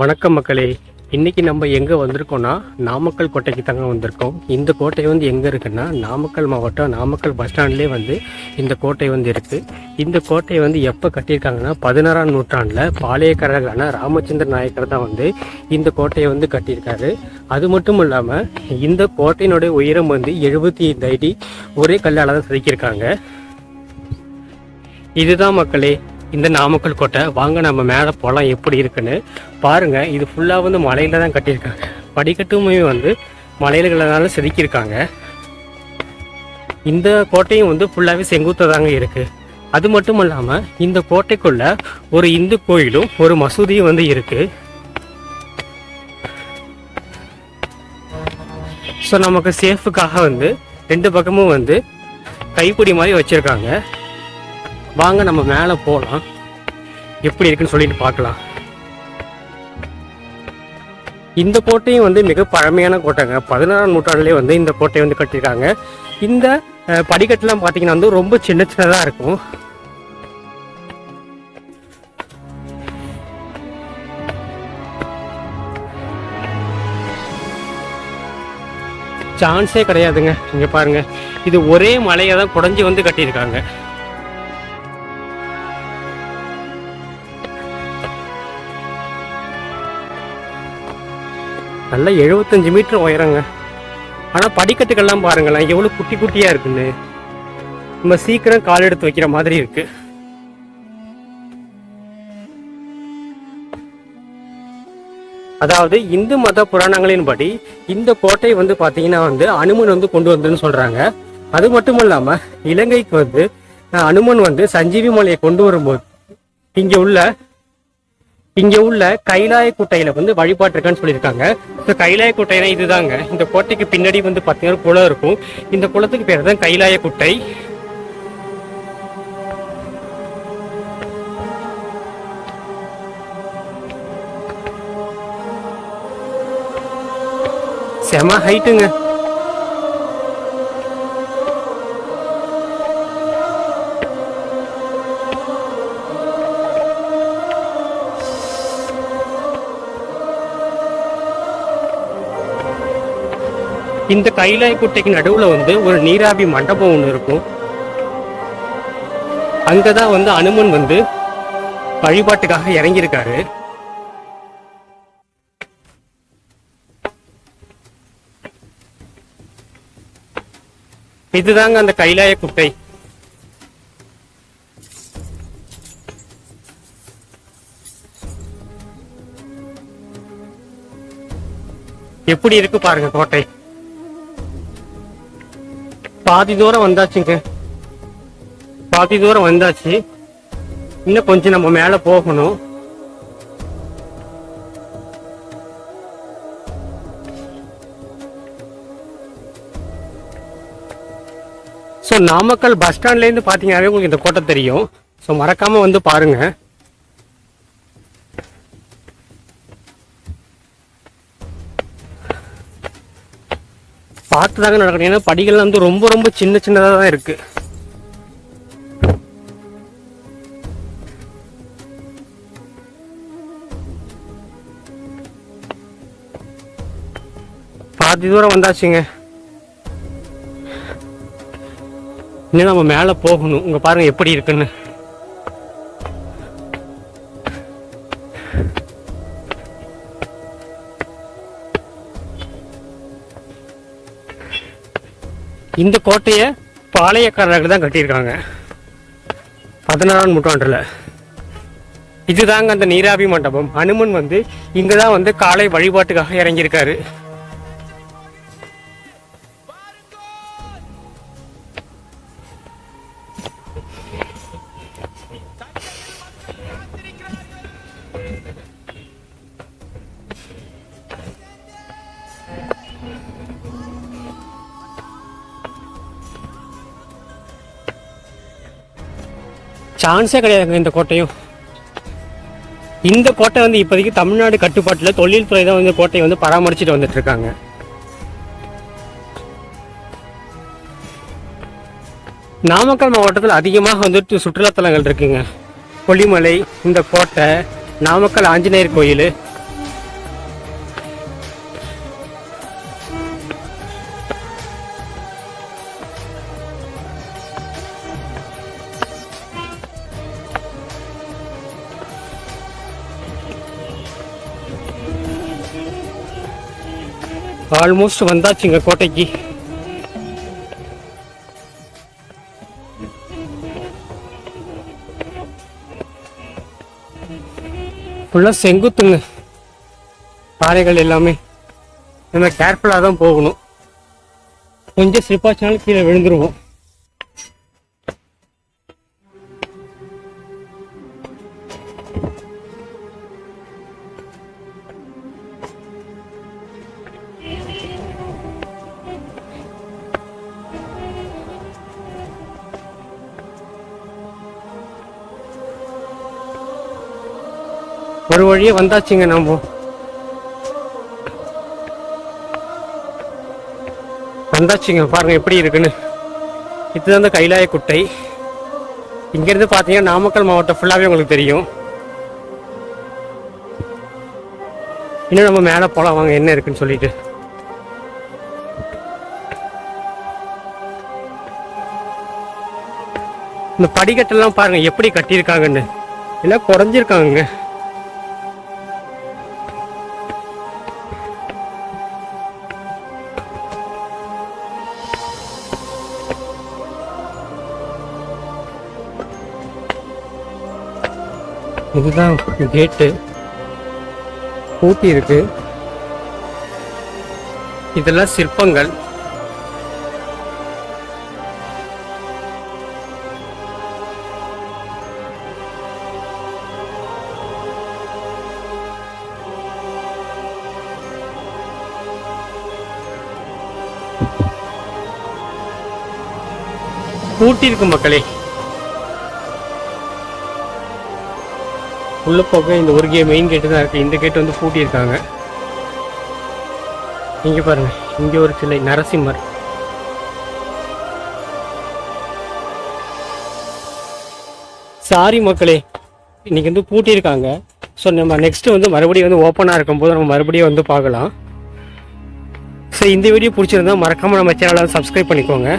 வணக்கம் மக்களே. இன்னைக்கு நம்ம எங்கே வந்திருக்கோம்னா நாமக்கல் கோட்டைக்கு தாங்க வந்திருக்கோம். இந்த கோட்டை வந்து எங்கே இருக்குன்னா நாமக்கல் மாவட்டம் நாமக்கல் பஸ் ஸ்டாண்ட்லேயே வந்து இந்த கோட்டை வந்து இருக்குது இந்த கோட்டையை வந்து எப்போ கட்டியிருக்காங்கன்னா பதினாறாம் நூற்றாண்டில் பாளையக்காரர்களான ராமச்சந்திர நாயக்கர் தான் வந்து இந்த கோட்டையை வந்து கட்டியிருக்காரு. அது மட்டும் இல்லாமல் இந்த கோட்டையினுடைய உயரம் வந்து எழுபத்தி ஐந்து அடி ஒரே கல்லால் தான் செதுக்கியிருக்காங்க. இதுதான் மக்களே இந்த நாமக்கல் கோட்டை வாங்க நம்ம மேலே போகலாம் எப்படி இருக்குன்னு பாருங்க. இது ஃபுல்லாக வந்து மலையில தான் கட்டியிருக்காங்க. படிக்கட்டுமே வந்து மலையிலனால செதுக்கியிருக்காங்க. இந்த கோட்டையும் வந்து ஃபுல்லாகவே செங்குத்தாக தாங்க இருக்கு. அது மட்டும் இல்லாமல் இந்த கோட்டைக்குள்ள ஒரு இந்து கோயிலும் ஒரு மசூதியும் வந்து இருக்கு. ஸோ நமக்கு சேஃபுக்காக வந்து ரெண்டு பக்கமும் வந்து கைப்பிடி மாதிரி வச்சுருக்காங்க. வாங்க நம்ம மேலே போகலாம் எப்படி இருக்குன்னு சொல்லிட்டு பார்க்கலாம். இந்த கோட்டையும் வந்து மிக பழமையான கோட்டைங்க. பதினாறாம் நூற்றாண்டுலேயே வந்து இந்த கோட்டையை வந்து கட்டியிருக்காங்க. இந்த படிக்கட்டுலாம் பார்த்தீங்கன்னா வந்து ரொம்ப சின்ன சின்னதாக இருக்கும். சான்ஸே கிடையாதுங்க. இங்க பாருங்க. இது ஒரே மலையை தான் குடஞ்சி வந்து கட்டியிருக்காங்க. நல்ல எழுபத்தஞ்சு மீட்டர் உயரங்க. ஆனால் படிக்கட்டுக்கெல்லாம் பாருங்களேன் எவ்வளோ குட்டி குட்டியாக இருக்குன்னு. நம்ம சீக்கிரம் கால் எடுத்து வைக்கிற மாதிரி இருக்கு. அதாவது இந்து மத புராணங்களின் படி இந்த கோட்டை வந்து பார்த்தீங்கன்னா வந்து அனுமன் வந்து கொண்டு வந்ததுன்னு சொல்றாங்க. அது மட்டும் இல்லாம இலங்கைக்கு வந்து அனுமன் வந்து சஞ்சீவி மலையை கொண்டு வரும்போது இங்க உள்ள இங்க உள்ள கைலாய குட்டையில வந்து வழிபாட்டு இருக்கான்னு சொல்லியிருக்காங்க. ஸோ கைலாய குட்டைனா இதுதாங்க. இந்த கோட்டைக்கு பின்னாடி வந்து பார்த்தீங்கன்னா ஒரு குளம் இருக்கும். இந்த குளத்துக்கு பேர் தான் கைலாய குட்டை. செம ஹைட்டுங்க இந்த கைலாய குட்டைக்கு நடுவுல வந்து ஒரு நீராவி மண்டபம் ஒன்று இருக்கும். அங்கதான் வந்து அனுமன் வந்து வழிபாட்டுக்காக இறங்கியிருக்காரு. இதுதாங்க அந்த கைலாய குட்டை. எப்படி இருக்கு பாருங்க கோட்டை. பாதி தூரம் வந்தாச்சுங்க. பாதி தூரம் வந்தாச்சு. இன்னும் கொஞ்சம் நம்ம மேல போகணும். ஸோ நாமக்கல் பஸ் ஸ்டாண்ட்லேருந்து பார்த்தீங்கன்னாவே உங்களுக்கு இந்த கோட்டை தெரியும். ஸோ மறக்காம வந்து பாருங்க. பார்த்து தாங்க நடக்கணும். ஏன்னா படிகள்லாம் வந்து ரொம்ப ரொம்ப சின்ன சின்னதாக தான் இருக்கு. பாதி தூரம் வந்தாச்சுங்க. இன்னும் நம்ம மேலே போகணும். உங்க பாருங்க எப்படி இருக்குன்னு. இந்த கோட்டையை பாளையக்காரர்கள் தான் கட்டியிருக்காங்க. பதினாறாம் நூற்றாண்டுல. இதுதாங்க அந்த நீராவி மண்டபம். அனுமன் வந்து இங்கதான் வந்து காலை வழிபாட்டுக்காக இறங்கியிருக்காரு. சான்ஸே கிடையாதுங்க இந்த கோட்டையும். இந்த கோட்டை வந்து இப்போதைக்கு தமிழ்நாடு கட்டுப்பாட்டில் தொழில்துறை தான் வந்து கோட்டையை வந்து பராமரிச்சுட்டு வந்துட்டு இருக்காங்க. நாமக்கல் மாவட்டத்தில் அதிகமாக வந்துட்டு சுற்றுலாத்தலங்கள் இருக்குங்க. கொல்லிமலை இந்த கோட்டை நாமக்கல் ஆஞ்சநேயர் கோயில் ஆல்மோஸ்ட் வந்தாச்சுங்க கோட்டைக்கு. ஃபுல்லாக செங்குத்துங்க. பாறைகள் எல்லாமே. நம்ம கேர்ஃபுல்லாக தான் போகணும். கொஞ்சம் ஸ்லிப் கீழே விழுந்துருவோம். ஒரு வழியே வந்தாச்சுங்க நம்ம. வந்தாச்சுங்க பாருங்க எப்படி இருக்குன்னு. இதுதான் இந்த கைலாய குட்டை. இங்கிருந்து பார்த்தீங்கன்னா நாமக்கல் மாவட்டம் ஃபுல்லாகவே உங்களுக்கு தெரியும். இன்னும் நம்ம மேலே போகலாம் வாங்க என்ன இருக்குன்னு சொல்லிட்டு. இந்த படிக்கட்டெல்லாம் பாருங்க எப்படி கட்டியிருக்காங்கன்னு. எல்லாம் குறைஞ்சிருக்காங்க இதுதான் கேட்டு பூட்டி இருக்கு இதெல்லாம் சிற்பங்கள். பூட்டி இருக்கு மக்களே. உள்ள போக இந்த ஒரு கே மெயின் கேட்டு தான் இருக்கு. இந்த கேட் வந்து பூட்டியிருக்காங்க. இங்க பாருங்க. இங்க ஒரு சிலை நரசிம்மர். சாரி மக்களே. இன்னைக்கு வந்து பூட்டியிருக்காங்க. ஸோ நம்ம நெக்ஸ்ட் வந்து மறுபடியும் வந்து ஓப்பனாக இருக்கும்போது நம்ம மறுபடியும் வந்து பார்க்கலாம். ஸோ இந்த வீடியோ பிடிச்சிருந்தா மறக்காம நம்ம சேனலை சப்ஸ்கிரைப் பண்ணிக்கோங்க.